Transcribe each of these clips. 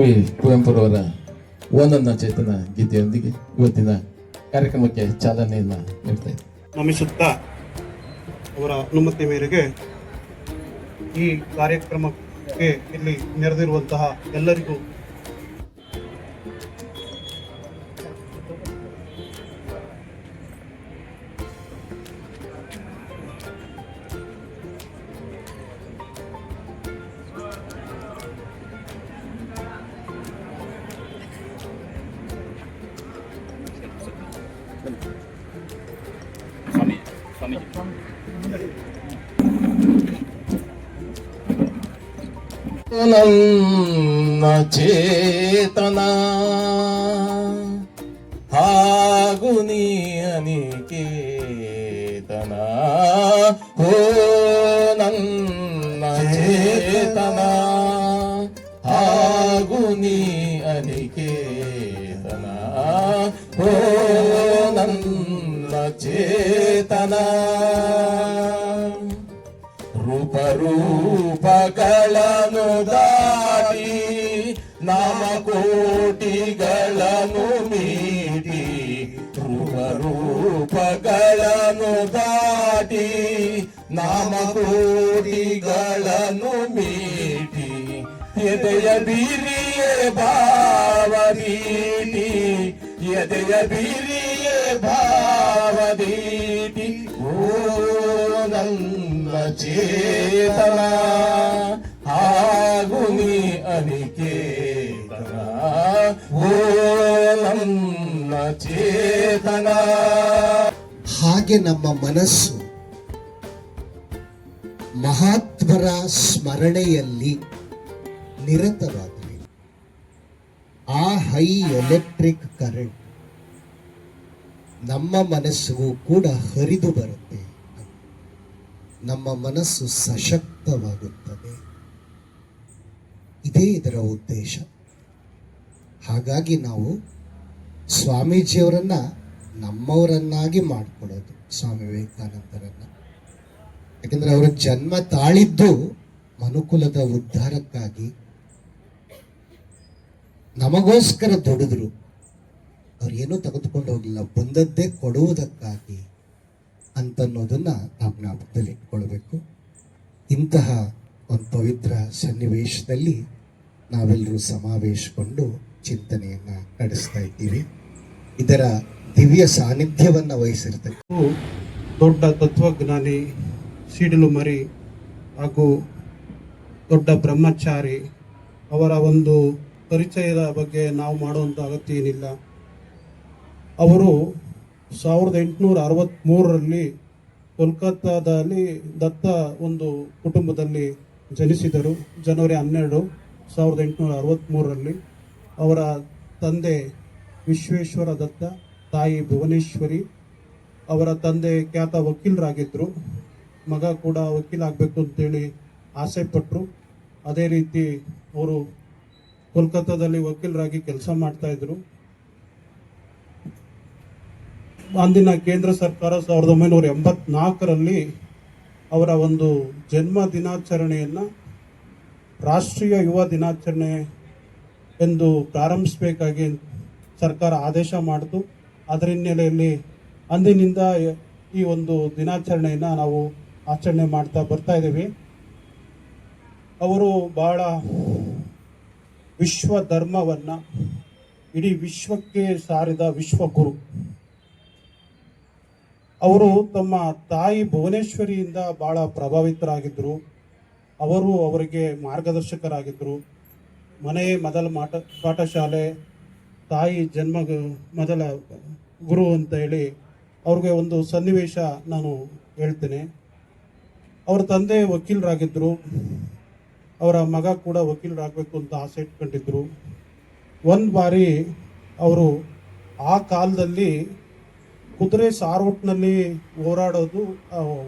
ರಾಷ್ಟ್ರಕವಿ ಕುವೆಂಪುರವರ ಒಂದೊಂದು ಚೇತನ ಗೀತೆಯೊಂದಿಗೆ ಇವತ್ತಿನ ಕಾರ್ಯಕ್ರಮಕ್ಕೆ ಚಾಲನೆಯನ್ನು ನೀಡ್ತಾ ನಮಿಸುತ್ತಾ ಅವರ ಅನುಮತಿ ಮೇರೆಗೆ ಈ ಕಾರ್ಯಕ್ರಮಕ್ಕೆ ಇಲ್ಲಿ ನೆರೆದಿರುವಂತಹ ಎಲ್ಲರಿಗೂ ನನ್ನ ಚೇತನ ಹಾಗೂ ನೀ ಅನಿಕೇತನ ಹೋ ನನ್ನ ಚೇತನ ಹಾಗೂ ನೀ ಅನಿಕೇತನ ಹೋ ನನ್ನ ಚೇತನ ರೂಪ ರೂಪಗಳನ್ನು ದಾಟಿ ನಾಮ ಕೋಟಿಗಳನ್ನು ಮೀಟಿ ರೂಪ ರೂಪಗಳನ್ನು ದಾಟಿ ನಾಮ ಕೋಟಿಗಳನ್ನು ಮೀಟಿ ಎದೆಯ ಬೀರಿಯೇ ಭಾವದೀಟಿ ಎದೆಯ ಬೀರಿಯೇ ಭಾವದೀಟಿ ಚೇತನ ಹಾಗೂ ನೀ ಅನಿಕೇತನ. ಓ ಚೇತನ. ಹಾಗೆ ನಮ್ಮ ಮನಸ್ಸು ಮಹಾತ್ಮರ ಸ್ಮರಣೆಯಲ್ಲಿ ನಿರತವಾದರೆ ಆ ಹೈ ಎಲೆಕ್ಟ್ರಿಕ್ ಕರೆಂಟ್ ನಮ್ಮ ಮನಸ್ಸಿಗೂ ಕೂಡ ಹರಿದು ಬರುತ್ತೆ. ನಮ್ಮ ಮನಸ್ಸು ಸಶಕ್ತವಾಗುತ್ತದೆ. ಇದೇ ಇದರ ಉದ್ದೇಶ. ಹಾಗಾಗಿ ನಾವು ಸ್ವಾಮೀಜಿಯವರನ್ನ ನಮ್ಮವರನ್ನಾಗಿ ಮಾಡಿಕೊಳ್ಳೋದು, ಸ್ವಾಮಿ ವಿವೇಕಾನಂದರನ್ನ. ಯಾಕಂದ್ರೆ ಅವರು ಜನ್ಮ ತಾಳಿದ್ದು ಮನುಕುಲದ ಉದ್ಧಾರಕ್ಕಾಗಿ. ನಮಗೋಸ್ಕರ ದುಡಿದ್ರು. ಅವ್ರು ಏನೂ ತೆಗೆದುಕೊಂಡು ಹೋಗಲಿಲ್ಲ. ಬಂದದ್ದೇ ಕೊಡುವುದಕ್ಕಾಗಿ. ಅಂತನ್ನೋದನ್ನ ನಾವು ಜ್ಞಾಪಕದಲ್ಲಿ ಇಟ್ಕೊಳ್ಬೇಕು. ಇಂತಹ ಒಂದು ಪವಿತ್ರ ಸನ್ನಿವೇಶದಲ್ಲಿ ನಾವೆಲ್ಲರೂ ಸಮಾವೇಶಗೊಂಡು ಚಿಂತನೆಯನ್ನ ನಡೆಸ್ತಾ ಇದ್ದೀವಿ. ಇದರ ದಿವ್ಯ ಸಾನ್ನಿಧ್ಯವನ್ನು ವಹಿಸಿರ್ತಕ್ಕ ದೊಡ್ಡ ತತ್ವಜ್ಞಾನಿ ಸಿಡಿಲು ಮರಿ ಹಾಗೂ ದೊಡ್ಡ ಬ್ರಹ್ಮಚಾರಿ ಅವರ ಒಂದು ಪರಿಚಯದ ಬಗ್ಗೆ ನಾವು ಮಾಡುವಂಥ ಅಗತ್ಯ ಏನಿಲ್ಲ. ಅವರು ಸಾವಿರದ ಎಂಟುನೂರ ಅರವತ್ತ್ಮೂರರಲ್ಲಿ ಕೋಲ್ಕತ್ತಾದಲ್ಲಿ ದತ್ತ ಒಂದು ಕುಟುಂಬದಲ್ಲಿ ಜನಿಸಿದರು. ಜನವರಿ ಹನ್ನೆರಡು ಸಾವಿರದ ಎಂಟುನೂರ ಅರವತ್ತ್ಮೂರರಲ್ಲಿ ಅವರ ತಂದೆ ವಿಶ್ವೇಶ್ವರ ದತ್ತ, ತಾಯಿ ಭುವನೇಶ್ವರಿ, ಅವರ ತಂದೆ ಖ್ಯಾತ ವಕೀಲರಾಗಿದ್ದರು. ಮಗ ಕೂಡ ವಕೀಲ ಆಗಬೇಕು ಅಂತೇಳಿ ಆಸೆ ಪಟ್ಟರು ಅದೇ ರೀತಿ ಅವರು ಕೋಲ್ಕತ್ತಾದಲ್ಲಿ ವಕೀಲರಾಗಿ ಕೆಲಸ ಮಾಡ್ತಾ ಇದ್ರು ಅಂದಿನ ಕೇಂದ್ರ ಸರ್ಕಾರ ಸಾವಿರದ ಒಂಬೈನೂರ ಎಂಬತ್ನಾಲ್ಕರಲ್ಲಿ ಅವರ ಒಂದು ಜನ್ಮ ದಿನಾಚರಣೆಯನ್ನು ರಾಷ್ಟ್ರೀಯ ಯುವ ದಿನಾಚರಣೆ ಎಂದು ಪ್ರಾರಂಭಿಸಬೇಕಾಗಿ ಸರ್ಕಾರ ಆದೇಶ ಮಾಡಿತು. ಅದರ ಹಿನ್ನೆಲೆಯಲ್ಲಿ ಅಂದಿನಿಂದ ಈ ಒಂದು ದಿನಾಚರಣೆಯನ್ನು ನಾವು ಆಚರಣೆ ಮಾಡ್ತಾ ಬರ್ತಾ ಇದ್ದೀವಿ. ಅವರು ಬಹಳ ವಿಶ್ವ ಧರ್ಮವನ್ನು ಇಡೀ ವಿಶ್ವಕ್ಕೆ ಸಾರಿದ ವಿಶ್ವಗುರು. ಅವರು ತಮ್ಮ ತಾಯಿ ಭುವನೇಶ್ವರಿಯಿಂದ ಬಹಳ ಪ್ರಭಾವಿತರಾಗಿದ್ದರು. ಅವರು ಅವರಿಗೆ ಮಾರ್ಗದರ್ಶಕರಾಗಿದ್ದರು. ಮನೆ ಮೊದಲ ಮಾಟ, ಪಾಠಶಾಲೆ, ತಾಯಿ ಜನ್ಮ ಮೊದಲ ಗುರು ಅಂತ ಹೇಳಿ ಅವ್ರಿಗೆ ಒಂದು ಸನ್ನಿವೇಶ ನಾನು ಹೇಳ್ತೇನೆ. ಅವ್ರ ತಂದೆ ವಕೀಲರಾಗಿದ್ದರು. ಅವರ ಮಗ ಕೂಡ ವಕೀಲರಾಗಬೇಕು ಅಂತ ಆಸೆ ಇಟ್ಕೊಂಡಿದ್ರು ಒಂದು ಬಾರಿ ಅವರು ಆ ಕಾಲದಲ್ಲಿ ಕುದುರೆ ಸಾರೋಟ್ನಲ್ಲಿ ಹೋರಾಡೋದು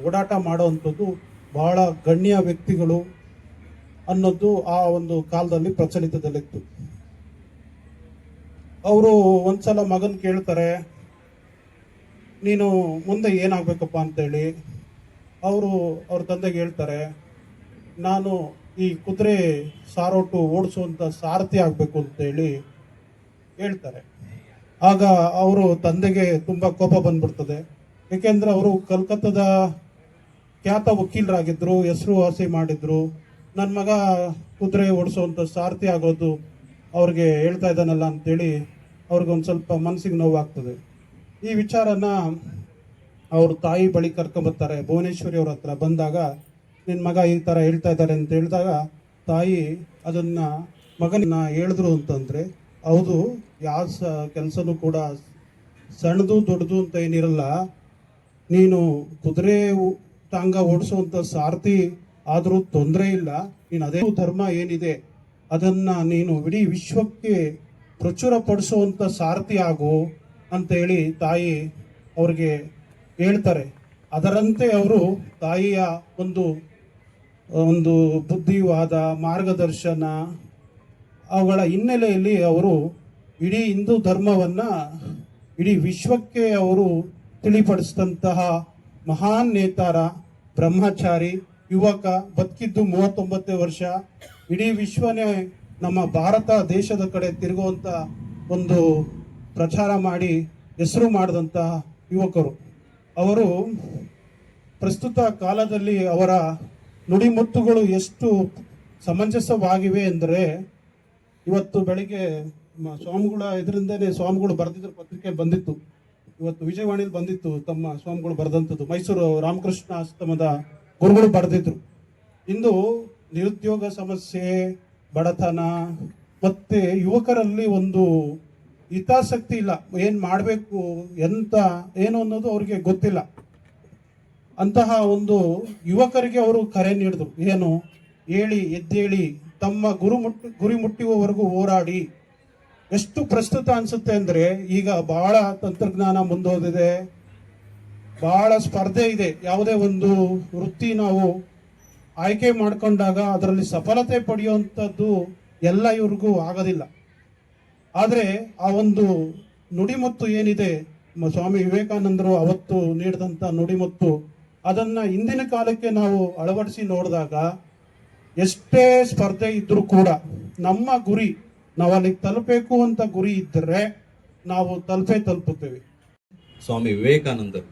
ಓಡಾಟ ಮಾಡೋವಂಥದ್ದು ಬಹಳ ಗಣ್ಯ ವ್ಯಕ್ತಿಗಳು ಅನ್ನೋದು ಆ ಒಂದು ಕಾಲದಲ್ಲಿ ಪ್ರಚಲಿತದಲ್ಲಿತ್ತು. ಅವರು ಒಂದ್ಸಲ ಮಗನ್ ಕೇಳ್ತಾರೆ, ನೀನು ಮುಂದೆ ಏನಾಗಬೇಕಪ್ಪ ಅಂತೇಳಿ. ಅವರು ಅವ್ರ ತಂದೆಗೆ ಹೇಳ್ತಾರೆ, ನಾನು ಈ ಕುದುರೆ ಸಾರೋಟು ಓಡಿಸುವಂಥ ಸಾರಥಿ ಆಗಬೇಕು ಅಂತೇಳಿ, ಹೇಳ್ತಾರೆ. ಆಗ ಅವರು ತಂದೆಗೆ ತುಂಬ ಕೋಪ ಬಂದ್ಬಿಡ್ತದೆ. ಏಕೆಂದರೆ ಅವರು ಕಲ್ಕತ್ತಾದ ಖ್ಯಾತ ವಕೀಲರಾಗಿದ್ದರು ಹೆಸರು ವಾಸಿ ಮಾಡಿದ್ರು. ನನ್ನ ಮಗ ಕುದುರೆ ಓಡಿಸೋವಂಥ ಸಾರಥಿ ಆಗೋದು ಅವ್ರಿಗೆ ಹೇಳ್ತಾ ಇದ್ದಾನಲ್ಲ ಅಂತೇಳಿ ಅವ್ರಿಗೊಂದು ಸ್ವಲ್ಪ ಮನಸ್ಸಿಗೆ ನೋವಾಗ್ತದೆ. ಈ ವಿಚಾರನ ಅವ್ರ ತಾಯಿ ಬಳಿ ಕರ್ಕೊಂಬರ್ತಾರೆ ಭುವನೇಶ್ವರಿ ಅವ್ರ ಹತ್ರ ಬಂದಾಗ ನಿನ್ನ ಮಗ ಈ ಥರ ಹೇಳ್ತಾ ಇದ್ದಾರೆ ಅಂತ ಹೇಳಿದಾಗ ತಾಯಿ ಅದನ್ನು ಮಗನ ಹೇಳಿದ್ರು ಅಂತಂದರೆ, ಹೌದು ಯಾವ ಸ ಕೆಲಸನೂ ಕೂಡ ಸಣ್ಣದು ದೊಡ್ಡದು ಅಂತ ಏನಿರಲ್ಲ, ನೀನು ಕುದುರೆ ಟಾಂಗ ಓಡಿಸುವಂಥ ಸಾರಥಿ ಆದರೂ ತೊಂದರೆ ಇಲ್ಲ. ನೀನು ಅದೇ ಧರ್ಮ ಏನಿದೆ, ಅದನ್ನು ನೀನು ಇಡೀ ವಿಶ್ವಕ್ಕೆ ಪ್ರಚುರಪಡಿಸುವಂತ ಸಾರಥಿ ಆಗು ಅಂತ ಹೇಳಿ ತಾಯಿ ಅವ್ರಿಗೆ ಹೇಳ್ತಾರೆ. ಅದರಂತೆ ಅವರು ತಾಯಿಯ ಒಂದು ಒಂದು ಬುದ್ಧಿವಾದ ಮಾರ್ಗದರ್ಶನ ಅವುಗಳ ಹಿನ್ನೆಲೆಯಲ್ಲಿ ಅವರು ಇಡೀ ಹಿಂದೂ ಧರ್ಮವನ್ನ ಇಡೀ ವಿಶ್ವಕ್ಕೆ ಅವರು ತಿಳಿಪಡಿಸಿದಂತಹ ಮಹಾನ್ ನೇತಾರ, ಬ್ರಹ್ಮಚಾರಿ, ಯುವಕ, ಬದುಕಿದ್ದು ಮೂವತ್ತೊಂಬತ್ತೇ ವರ್ಷ, ಇಡೀ ವಿಶ್ವನೇ ನಮ್ಮ ಭಾರತ ದೇಶದ ಕಡೆ ತಿರುಗುವಂತ ಒಂದು ಪ್ರಚಾರ ಮಾಡಿ ಹೆಸರು ಮಾಡಿದಂತಹ ಯುವಕರು. ಅವರು ಪ್ರಸ್ತುತ ಕಾಲದಲ್ಲಿ ಅವರ ನುಡಿಮುತ್ತುಗಳು ಎಷ್ಟು ಸಮಂಜಸವಾಗಿವೆ ಎಂದರೆ ಇವತ್ತು ಬೆಳಿಗ್ಗೆ ಸ್ವಾಮಿಗಳ ಇದರಿಂದನೇ ಸ್ವಾಮಿಗಳು ಬರೆದಿದ್ರು ಪತ್ರಿಕೆ ಬಂದಿತ್ತು. ಇವತ್ತು ವಿಜಯವಾಣಿಯಲ್ಲಿ ಬಂದಿತ್ತು, ತಮ್ಮ ಸ್ವಾಮಿಗಳು ಬರೆದಂಥದ್ದು. ಮೈಸೂರು ರಾಮಕೃಷ್ಣ ಆಶ್ರಮದ ಗುರುಗಳು ಬರೆದಿದ್ರು. ಇಂದು ನಿರುದ್ಯೋಗ ಸಮಸ್ಯೆ, ಬಡತನ, ಮತ್ತೆ ಯುವಕರಲ್ಲಿ ಒಂದು ಹಿತಾಸಕ್ತಿ ಇಲ್ಲ. ಏನು ಮಾಡಬೇಕು ಎಂತ, ಏನು ಅನ್ನೋದು ಅವ್ರಿಗೆ ಗೊತ್ತಿಲ್ಲ. ಅಂತಹ ಒಂದು ಯುವಕರಿಗೆ ಅವರು ಕರೆ ನೀಡಿದ್ರು. ಏನು? ಹೇಳಿ ಎದ್ದೇಳಿ, ತಮ್ಮ ಗುರು ಮುಟ್ಟಿ ಗುರಿ ಮುಟ್ಟುವವರೆಗೂ ಹೋರಾಡಿ ಎಷ್ಟು ಪ್ರಸ್ತುತ ಅನಿಸುತ್ತೆ ಅಂದರೆ ಈಗ ಬಹಳ ತಂತ್ರಜ್ಞಾನ ಮುಂದೋದಿದೆ ಬಹಳ ಸ್ಪರ್ಧೆ ಇದೆ. ಯಾವುದೇ ಒಂದು ವೃತ್ತಿ ನಾವು ಆಯ್ಕೆ ಮಾಡಿಕೊಂಡಾಗ ಅದರಲ್ಲಿ ಸಫಲತೆ ಪಡೆಯುವಂಥದ್ದು ಎಲ್ಲ ಇವ್ರಿಗೂ ಆಗೋದಿಲ್ಲ. ಆದರೆ ಆ ಒಂದು ನುಡಿಮುತ್ತು ಏನಿದೆ ಸ್ವಾಮಿ ವಿವೇಕಾನಂದರು ಅವತ್ತು ನೀಡಿದಂಥ ನುಡಿಮುತ್ತು, ಅದನ್ನ ಇಂದಿನ ಕಾಲಕ್ಕೆ ನಾವು ಅಳವಡಿಸಿ ನೋಡಿದಾಗ ಎಷ್ಟೇ ಸ್ಪರ್ಧೆ ಇದ್ದರೂ ಕೂಡ ನಮ್ಮ ಗುರಿ ನಾವು ಅಲ್ಲಿಗೆ ತಲುಪಬೇಕು ಅಂತ ಗುರಿ ಇದ್ದರೆ ನಾವು ತಲುಪೇ ತಲುಪುತ್ತೇವೆ. ಸ್ವಾಮಿ ವಿವೇಕಾನಂದರು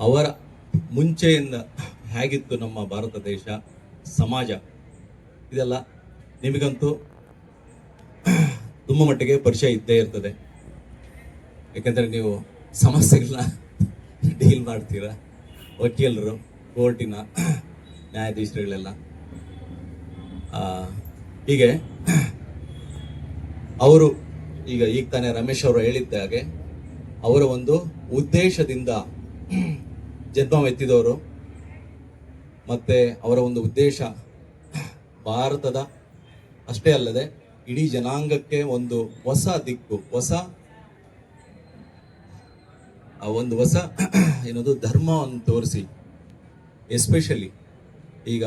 ಅವರ ಮುಂಚೆಯಿಂದ ಹೇಗಿತ್ತು ನಮ್ಮ ಭಾರತ ದೇಶ, ಸಮಾಜ, ಇದೆಲ್ಲ ನಿಮಗಂತೂ ತುಂಬ ಮಟ್ಟಿಗೆ ಪರಿಚಯ ಇದ್ದೇ ಇರ್ತದೆ. ಯಾಕೆಂದರೆ ನೀವು ಸಮಸ್ಯೆಗಳನ್ನ ಡೀಲ್ ಮಾಡ್ತೀರಾ? ವಕೀಲರು, ಕೋರ್ಟಿನ ನ್ಯಾಯಾಧೀಶರುಗಳೆಲ್ಲ. ಹೀಗೆ ಅವರು ಈಗ ಈಗ ತಾನೇ ರಮೇಶ್ ಅವರು ಹೇಳಿದ್ದ ಹಾಗೆ ಅವರ ಒಂದು ಉದ್ದೇಶದಿಂದ ಜನ್ಮವೆತ್ತಿದವರು ಮತ್ತೆ ಅವರ ಒಂದು ಉದ್ದೇಶ ಭಾರತದ ಅಷ್ಟೇ ಅಲ್ಲದೆ ಇಡೀ ಜನಾಂಗಕ್ಕೆ ಒಂದು ಹೊಸ ದಿಕ್ಕು, ಹೊಸ ಒಂದು ಹೊಸ ಏನದು ಧರ್ಮವನ್ನು ತೋರಿಸಿ ಎಸ್ಪೆಷಲಿ ಈಗ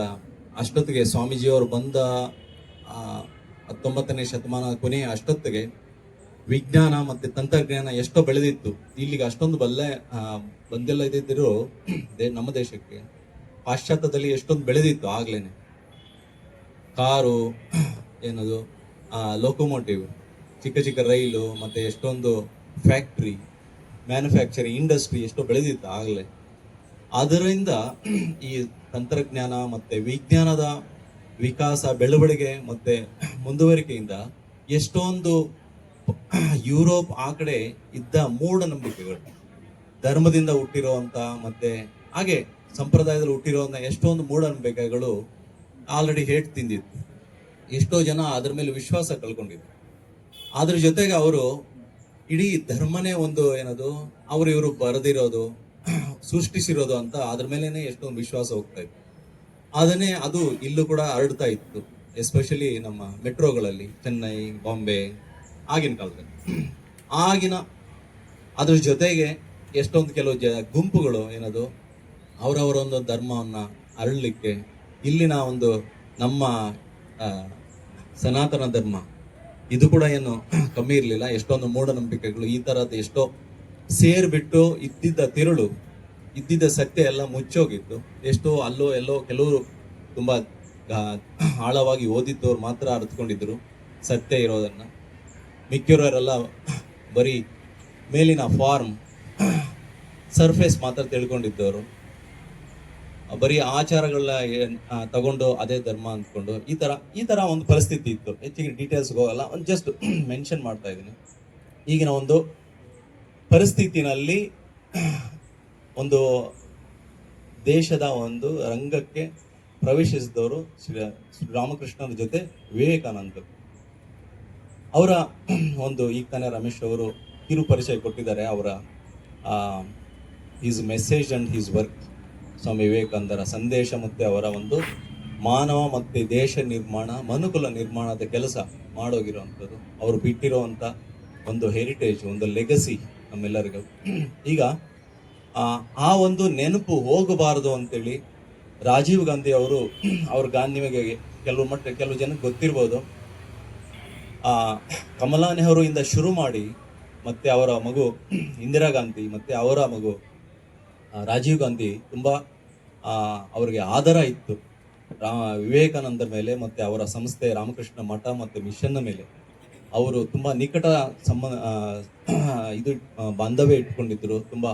ಅಷ್ಟೊತ್ತಿಗೆ ಸ್ವಾಮೀಜಿಯವರು ಬಂದ ಹತ್ತೊಂಬತ್ತನೇ ಶತಮಾನ ಕೊನೆಯ ಅಷ್ಟೊತ್ತಿಗೆ ವಿಜ್ಞಾನ ಮತ್ತೆ ತಂತ್ರಜ್ಞಾನ ಎಷ್ಟೋ ಬೆಳೆದಿತ್ತು. ಇಲ್ಲಿಗೆ ಅಷ್ಟೊಂದು ಬಲ್ಲ ಬಂದೆಲ್ಲ ದೇ- ನಮ್ಮ ದೇಶಕ್ಕೆ ಪಾಶ್ಚಾತ್ಯದಲ್ಲಿ ಎಷ್ಟೊಂದು ಬೆಳೆದಿತ್ತು ಆಗ್ಲೇನೆ. ಕಾರು, ಏನದು ಲೋಕೋಮೋಟಿವ್ ಚಿಕ್ಕ ಚಿಕ್ಕ ರೈಲು, ಮತ್ತೆ ಎಷ್ಟೊಂದು ಫ್ಯಾಕ್ಟ್ರಿ ಮ್ಯಾನುಫ್ಯಾಕ್ಚರಿಂಗ್ ಇಂಡಸ್ಟ್ರಿ ಎಷ್ಟೋ ಬೆಳೆದಿತ್ತು ಆಗಲೇ. ಅದರಿಂದ ಈ ತಂತ್ರಜ್ಞಾನ ಮತ್ತೆ ವಿಜ್ಞಾನದ ವಿಕಾಸ, ಬೆಳವಣಿಗೆ ಮತ್ತೆ ಮುಂದುವರಿಕೆಯಿಂದ ಎಷ್ಟೊಂದು ಯುರೋಪ್ ಆ ಕಡೆ ಇದ್ದ ಮೂಢನಂಬಿಕೆಗಳು, ಧರ್ಮದಿಂದ ಹುಟ್ಟಿರುವಂತ ಮತ್ತೆ ಹಾಗೆ ಸಂಪ್ರದಾಯದಲ್ಲಿ ಹುಟ್ಟಿರುವಂತ ಎಷ್ಟೊಂದು ಮೂಢನಂಬಿಕೆಗಳು ಆಲ್ರೆಡಿ ಹೇಟ್ ತಿಂದಿತ್ತು. ಎಷ್ಟೋ ಜನ ಅದ್ರ ಮೇಲೆ ವಿಶ್ವಾಸ ಕಳ್ಕೊಂಡಿದ್ರು. ಅದ್ರ ಜೊತೆಗೆ ಅವರು ಇಡೀ ಧರ್ಮನೇ ಒಂದು ಏನದು, ಅವರು ಇವರು ಬರೆದಿರೋದು, ಸೃಷ್ಟಿಸಿರೋದು ಅಂತ ಅದ್ರ ಮೇಲೇ ಎಷ್ಟೊಂದು ವಿಶ್ವಾಸ ಹೋಗ್ತಾ ಇತ್ತು. ಅದನ್ನೇ ಅದು ಇಲ್ಲೂ ಕೂಡ ಹರಡ್ತಾ ಇತ್ತು ಎಸ್ಪೆಷಲಿ ನಮ್ಮ ಮೆಟ್ರೋಗಳಲ್ಲಿ, ಚೆನ್ನೈ, ಬಾಂಬೆ, ಆಗಿನ ಕಾಲದಲ್ಲಿ. ಆಗಿನ ಅದ್ರ ಜೊತೆಗೆ ಎಷ್ಟೊಂದು ಕೆಲವು ಜ ಗುಂಪುಗಳು ಏನದು ಅವರವರ ಒಂದು ಧರ್ಮವನ್ನ ಅರಳಲಿಕ್ಕೆ ಇಲ್ಲಿನ ಒಂದು ನಮ್ಮ ಸನಾತನ ಧರ್ಮ, ಇದು ಕೂಡ ಏನು ಕಮ್ಮಿ ಇರಲಿಲ್ಲ. ಎಷ್ಟೊಂದು ಮೂಢನಂಬಿಕೆಗಳು, ಈ ಥರದ್ದು ಎಷ್ಟೋ ಸೇರ್ಬಿಟ್ಟು ಇದ್ದಿದ್ದ ತಿರುಳು ಇದ್ದಿದ್ದ ಸತ್ಯ ಎಲ್ಲ ಮುಚ್ಚೋಗಿತ್ತು. ಎಷ್ಟೋ ಅಲ್ಲೋ ಎಲ್ಲೋ ಕೆಲವರು ತುಂಬ ಆಳವಾಗಿ ಓದಿದ್ದವ್ರು ಮಾತ್ರ ಅರ್ಥಕೊಂಡಿದ್ರು ಸತ್ಯ ಇರೋದನ್ನು. ಮಿಕ್ಕಿರೋರೆಲ್ಲ ಬರೀ ಮೇಲಿನ ಫಾರ್ಮ್ ಸರ್ಫೇಸ್ ಮಾತ್ರ ತಿಳ್ಕೊಂಡಿದ್ದವರು. ಬರೀ ಆಚಾರಗಳನ್ನ ತಗೊಂಡು ಅದೇ ಧರ್ಮ ಅಂದ್ಕೊಂಡು ಈ ಥರ ಈ ಥರ ಒಂದು ಪರಿಸ್ಥಿತಿ ಇತ್ತು. ಹೆಚ್ಚಿಗೆ ಡೀಟೇಲ್ಸ್ಗೆ ಹೋಗಲ್ಲ ಒಂದು ಜಸ್ಟ್ ಮೆನ್ಷನ್ ಮಾಡ್ತಾ ಇದ್ದೀನಿ. ಈಗಿನ ಒಂದು ಪರಿಸ್ಥಿತಿನಲ್ಲಿ ಒಂದು ದೇಶದ ಒಂದು ರಂಗಕ್ಕೆ ಪ್ರವೇಶಿಸಿದವರು ಶ್ರೀ ರಾಮಕೃಷ್ಣರ ಜೊತೆ ವಿವೇಕಾನಂದರು. ಅವರ ಒಂದು ಈಗ ತಾನೇ ರಮೇಶ್ ಅವರು ಕಿರು ಪರಿಚಯ ಕೊಟ್ಟಿದ್ದಾರೆ. ಅವರ his message and his work Swami ವಿವೇಕಾನಂದರ ಸಂದೇಶ ಮತ್ತು ಅವರ ಒಂದು ಮಾನವ ಮತ್ತು ದೇಶ ನಿರ್ಮಾಣ, ಮನುಕುಲ ನಿರ್ಮಾಣದ ಕೆಲಸ ಮಾಡೋಗಿರುವಂಥದ್ದು. ಅವರು ಬಿಟ್ಟಿರುವಂಥ ಒಂದು ಹೆರಿಟೇಜ್ ಒಂದು ಲೆಗಸಿ ನಮ್ಮೆಲ್ಲರಿಗೂ. ಈಗ ಆ, ಒಂದು ನೆನಪು ಹೋಗಬಾರದು ಅಂತೇಳಿ ರಾಜೀವ್ ಗಾಂಧಿ ಅವರು ಅವ್ರ ಗಾಂಧಿ ನಿಮಗೆ ಕೆಲವು ಮಟ್ಟ ಕೆಲವು ಜನಕ್ಕೆ ಗೊತ್ತಿರ್ಬೋದು. ಆ ಕಮಲಾ ನೆಹರು ಇಂದ ಶುರು ಮಾಡಿ ಮತ್ತೆ ಅವರ ಮಗು ಇಂದಿರಾ ಗಾಂಧಿ ಮತ್ತೆ ಅವರ ಮಗು ರಾಜೀವ್ ಗಾಂಧಿ ತುಂಬಾ ಅವರಿಗೆ ಆಧಾರ ಇತ್ತು. ರಾ ವಿವೇಕಾನಂದರ ಮೇಲೆ ಮತ್ತೆ ಅವರ ಸಂಸ್ಥೆ ರಾಮಕೃಷ್ಣ ಮಠ ಮತ್ತೆ ಮಿಷನ್ನ ಮೇಲೆ ಅವರು ತುಂಬಾ ನಿಕಟ ಸಂಬಂಧ ಇದು ಬಾಂಧವ್ಯ ಇಟ್ಕೊಂಡಿದ್ರು. ತುಂಬಾ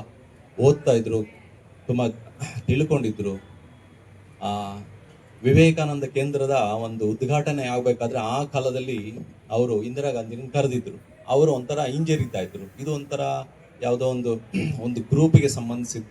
ಓದ್ತಾ ಇದ್ರು, ತುಂಬಾ ತಿಳ್ಕೊಂಡಿದ್ರು. ಆ ವಿವೇಕಾನಂದ ಕೇಂದ್ರದ ಒಂದು ಉದ್ಘಾಟನೆ ಆಗ್ಬೇಕಾದ್ರೆ ಆ ಕಾಲದಲ್ಲಿ ಅವರು ಇಂದಿರಾ ಗಾಂಧಿನ ಕರೆದಿದ್ರು. ಅವರು ಒಂಥರ ಹಿಂಜರಿತಾ ಇದ್ರು. ಇದು ಒಂಥರ ಯಾವುದೋ ಒಂದು ಒಂದು ಗ್ರೂಪಿಗೆ ಸಂಬಂಧಿಸಿದ